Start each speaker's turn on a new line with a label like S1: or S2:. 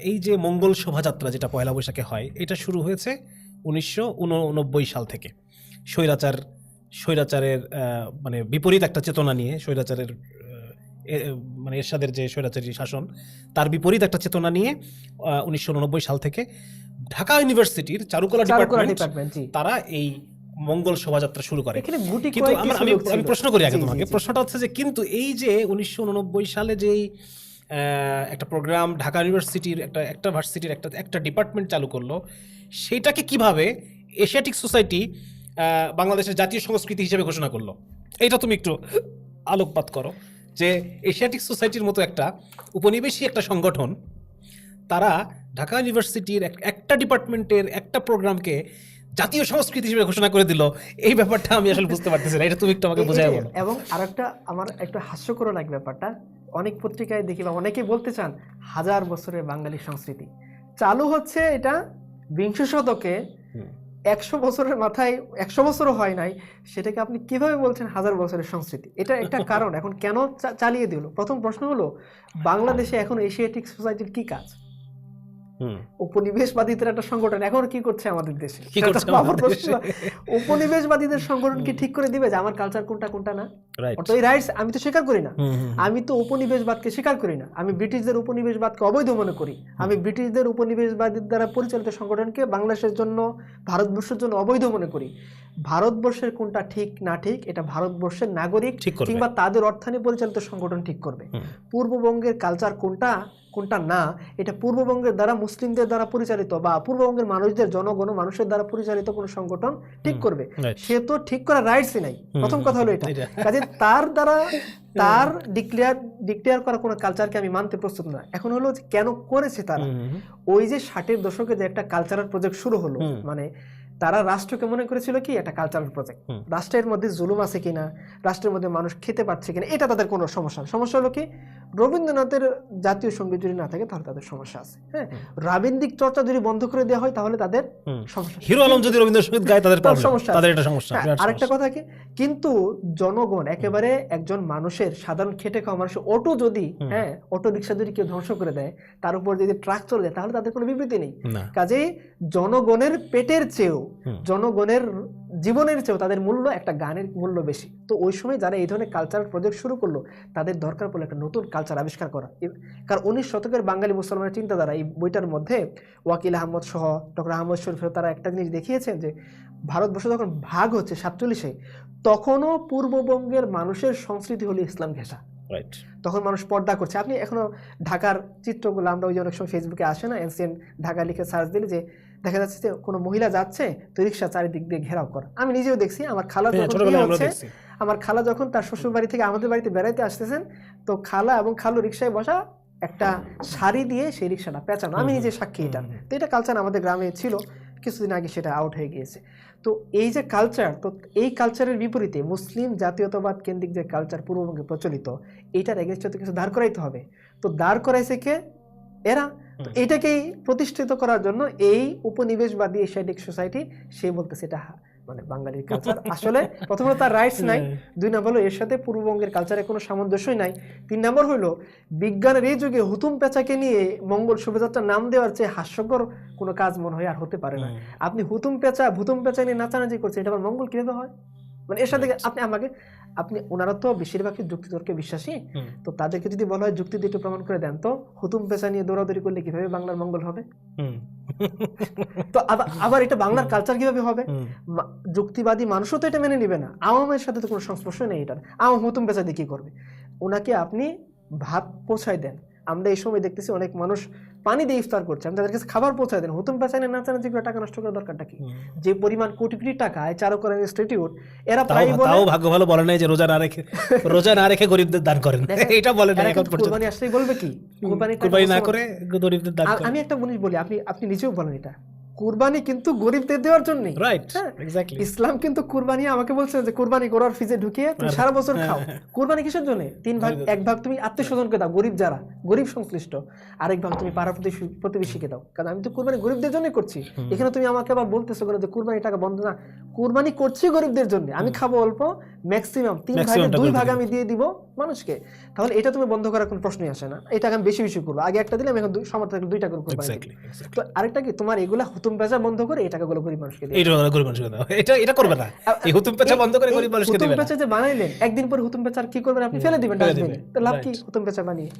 S1: এই যে মঙ্গল শোভাযাত্রা যেটা পয়লা বৈশাখে হয় এটা শুরু হয়েছে উনিশশো উননব্বই সাল থেকে। স্বৈরাচার স্বৈরাচারের মানে বিপরীত একটা চেতনা নিয়ে স্বৈরাচারের মানে এরশাদের যে স্বৈরাচারী শাসন তার বিপরীত একটা চেতনা নিয়ে উনিশশো উননব্বই সাল থেকে ঢাকা ইউনিভার্সিটির চারুকলা ডিপার্টমেন্ট তারা এই মঙ্গল শোভাযাত্রা শুরু করে। কিন্তু আমি। প্রশ্ন করি আগে তোমাকে। প্রশ্নটা হচ্ছে যে কিন্তু এই যে উনিশশো উননব্বই সালে যেই একটা প্রোগ্রাম ঢাকা ইউনিভার্সিটির একটা একটা ভার্সিটির একটা একটা ডিপার্টমেন্ট চালু করল। সেটাকে কীভাবে এশিয়াটিক সোসাইটি বাংলাদেশের জাতীয় সংস্কৃতি হিসেবে ঘোষণা করল? এটা তুমি একটু আলোকপাত করো। যে এশিয়াটিক সোসাইটির মতো একটা উপনিবেশী একটা সংগঠন তারা ঢাকা ইউনিভার্সিটির এক- একটা ডিপার্টমেন্টের একটা প্রোগ্রামকে জাতীয় সংস্কৃতি হিসেবে ঘোষণা করে দিল। এই ব্যাপারটা আমি আসলে বুঝতে পারতেছি না। এটা তুমি একটু আমাকে বোঝাই। বলো।
S2: এবং আরেকটা আমার একটা হাস্যকর লাগে ব্যাপারটা। অনেক পত্রিকায় দেখি বা অনেকে বলতে চান হাজার বছরের বাঙালি সংস্কৃতি। চালু হচ্ছে এটা বিংশ শতকে একশো বছরের মাথায় একশো বছরও হয় নাই সেটাকে আপনি কীভাবে বলছেন হাজার বছরের সংস্কৃতি? এটা একটা কারণ। এখন কেন চা- চালিয়ে দিল? প্রথম প্রশ্ন হলো বাংলাদেশে এখন এশিয়াটিক সোসাইটির কি কাজ। উপনিবেশবাদীদের একটা সংগঠন। এখন কি করছে আমাদের দেশে? উপনিবেশবাদীদের সংগঠন কি ঠিক করে দিবে যে আমার কালচার কোনটা কোনটা না? তো এই রাইটস আমি তো স্বীকার করি না। আমি তো উপনিবেশবাদকে স্বীকার করি না। আমি ব্রিটিশদের উপনিবেশবাদকে অবৈধ মনে করি। আমি ব্রিটিশদের উপনিবেশবাদীর দ্বারা পরিচালিত সংগঠনকে বাংলাদেশের জন্য ভারতবর্ষের জন্য অবৈধ মনে করি। ভারতবর্ষের কোনটা ঠিক না ঠিক এটা ভারতবর্ষের নাগরিক। কিংবা তাদের অর্থায়নে পরিচালিত সংগঠন ঠিক করবে। পূর্ববঙ্গের কালচার কোনটা কোনটা না এটা পূর্ববঙ্গের দ্বারা মুসলিমদের দ্বারা পরিচালিত বা পূর্ববঙ্গের মানুষদের জনগণ মানুষের দ্বারা পরিচালিত কোনো সংগঠন ঠিক করবে। সে তো ঠিক করার রাইটসই নাই। প্রথম কথা হলো এটা। কাজে তার দ্বারা তার ডিক্লেয়ার ডিক্লেয়ার করা কোনো কালচারকে আমি মানতে প্রস্তুত না। এখন হলো যে কেন করেছে তারা? ওই যে ষাটের দশকে যে একটা কালচারাল প্রজেক্ট শুরু হলো মানে তারা রাষ্ট্রকে মনে করেছিল কি? একটা কালচারাল প্রজেক্ট রাষ্ট্রের মধ্যে জুলুম আছে কিনা? রাষ্ট্রের মধ্যে মানুষ খেতে পারছে কিনা? এটা তাদের কোনো সমস্যা। সমস্যা হলো কি? রবীন্দ্রনাথের জাতীয় সংগীত যদি না থাকে তাহলে তাদের সমস্যা আছে। হ্যাঁ? রাবীন্দ্রিক চর্চা যদি বন্ধ করে দেওয়া হয় তাহলে তাদের সমস্যা
S1: হিরো আলম যদি রবীন্দ্রসঙ্গীত গায় তাদের
S2: সমস্যা
S1: তাদের এটা সমস্যা।
S2: হ্যাঁ, আরেকটা কথা কি? কিন্তু জনগণ একেবারে একজন মানুষের সাধারণ খেটে খাওয়া মানুষের অটো যদি হ্যাঁ অটো রিক্সা যদি কেউ ধ্বংস করে দেয় তার উপর যদি ট্রাক চলে যায় তাহলে তাদের কোনো বিবৃতি নেই। কাজেই জনগণের পেটের চেয়েও জনগণের জীবনের চেয়েও তাদের মূল্য একটা গানের মূল্য বেশি। তো ওই সময় যারা এই ধরনের কালচারাল প্রজেক্ট শুরু করল তাদের দরকার পড়ল একটা নতুন কালচার আবিষ্কার করা। কারণ উনিশ শতকের বাঙালি মুসলমানের চিন্তাধারা এই বইটার মধ্যে ওয়াকিল আহমদ সহ ডক্টর আহমদ শরীফ তারা একটা জিনিস দেখিয়েছেন যে ভারতবর্ষ যখন ভাগ হচ্ছে সাতচল্লিশে তখনও পূর্ববঙ্গের মানুষের সংস্কৃতি হলো ইসলাম ঘেঁষা।
S1: রাইট
S2: তখন মানুষ পর্দা করছে। আপনি এখনও ঢাকার চিত্রগুলো আমরা ওই যে অনেক সময় ফেসবুকে আসে না এনসিএন ঢাকা লিখে সার্চ দিলে যে দেখা যাচ্ছে যে কোনো মহিলা যাচ্ছে তো রিক্সা চারিদিক দিয়ে ঘেরাও করা। আমি নিজেও দেখছি আমার খালা
S1: হ্যাঁ,
S2: হচ্ছে আমার খালা যখন তার শ্বশুর বাড়ি থেকে আমাদের বাড়িতে বেড়াইতে আসতেছেন তো খালা এবং খালু রিক্সায় বসা একটা শাড়ি দিয়ে সেই রিক্সাটা পেঁচানো। আমি নিজে সাক্ষী এটা। তো এটা কালচার আমাদের গ্রামে ছিল কিছুদিন আগে সেটা আউট হয়ে গিয়েছে। তো এই যে কালচার তো এই কালচারের বিপরীতে মুসলিম জাতীয়তাবাদ কেন্দ্রিক যে কালচার পূর্ববঙ্গে প্রচলিত এটার এগেনস্টে তো কিছু দাঁড় করাইতে হবে। তো দাঁড় করাইছে কে? এরা। তো। এটাকেই প্রতিষ্ঠিত করার জন্য এই উপনিবেশবাদী এশিয়াটিক সোসাইটি সে বলতেছে এটা মানে বাঙালির কালচার আসলে প্রথমত তার রাইটস নাই। দুই নম্বর হলো এর সাথে পূর্ববঙ্গের কালচারে কোনো সামঞ্জস্যই নাই। তিন নম্বর হলো বিজ্ঞানের এই যুগে হুতুম পেঁচাকে নিয়ে মঙ্গল শোভাযাত্রার নাম দেওয়ার চেয়ে হাস্যকর কোনো কাজ মনে হয় আর হতে পারে না। আপনি হুতুম পেঁচা ভুতুম পেঁচা নিয়ে নাচানাচি করছেন এটা আবার মঙ্গল কীভাবে হয়? মানে এর সাথে আপনি আমাকে আপনি ওনারা তো বেশিরভাগই যুক্তিতর্কে বিশ্বাসী। তো তাদেরকে যদি বলা হয় যুক্তি দিয়ে একটু প্রমাণ করে দেন তো হুতুম পেঁচা নিয়ে দৌড়াদৌড়ি করলে কীভাবে বাংলার মঙ্গল হবে? তো আবার এটা বাংলার কালচার কীভাবে হবে? যুক্তিবাদী মানুষও তো এটা মেনে নিবে না। আওয়ামের সাথে তো কোনো সংস্পর্শ নেই এটার। আওয়াম হুতুম পেঁচা দিয়ে কি করবে? ওনাকে আপনি ভাত পৌঁছায় দেন। আমরা এই সময় দেখতেছি অনেক মানুষ পানি দিয়ে ইফতার করছে। আমি তাদের কাছে খাবার পৌঁছায় দেন হুতুম পেছানে না চান যেগুলো টাকা নষ্ট করার দরকারটা কি? যে পরিমাণ কোটি কোটি টাকা এই চারুকলা ইনস্টিটিউট এরা প্রায় বলে
S1: তাও ভাগ্য ভালো বলে নাই যে রোজা না রেখে রোজা না রেখে গরিবদের দান করেন। এটা বলে না এখন পর্যন্ত।
S2: কুরবানি আসলে বলবে কি?
S1: কোরবানি না করে গরিবদের দান করে
S2: আমি একটা জিনিস বলি আপনি আপনি নিজেও বলেন এটা। কুরবানি কিন্তু গরিবদের দেওয়ার জন্য
S1: রাইট
S2: হ্যাঁ।
S1: এক্স্যাক্টলি
S2: ইসলাম কিন্তু কুরবানি আমাকে বলছে যে কুরবানি করার ফিজে ঢুকিয়ে তুমি সারা বছর খাও।
S1: হ্যাঁ।
S2: কুরবানি কিসের জন্য? তিন ভাগ এক ভাগ তুমি আত্মীয় স্বজনকে দাও গরিব যারা। গরিব সংশ্লিষ্ট। আরেক ভাগ তুমি পাড়া প্রতিবেশী- প্রতিবেশীকে দাও। কারণ আমি তো কুরবানি গরিবদের জন্যই করছি। এখানে তুমি আমাকে আবার বলতেছো কেন যে কুরবানি টাকা বন্ধ না? কুরবানি করছি গরিবদের জন্য। আমি খাব অল্প ম্যাক্সিমাম তিন ভাগে দুই ভাগ আমি দিয়ে দিব মানুষকে। তাহলে এটা তুমি বন্ধ করার কোনো প্রশ্নই আসে না। এটা আমি বেশি বেশি করব। আগে একটা দিলে আমি এখন সমর্থন থাকলে দুইটা করে
S1: করব
S2: তো আরেকটা কি? তোমার এগুলা হুতুম পেঁচা বন্ধ করে এই টাকাগুলো গরিব মানুষকে দিই
S1: এইটা গরিব মানুষকে দাও। এটা এটা করবে না। এই হুতুম পেঁচা বন্ধ করে গরিব মানুষকে
S2: হুতুম
S1: দিবে না।
S2: পেঁচা যে বানাইলেন একদিন পরে হুতুম পেঁচা আর কি করবেন আপনি? ফেলে দিবেন। তো লাভ কি হুতুম পেঁচা বানিয়ে?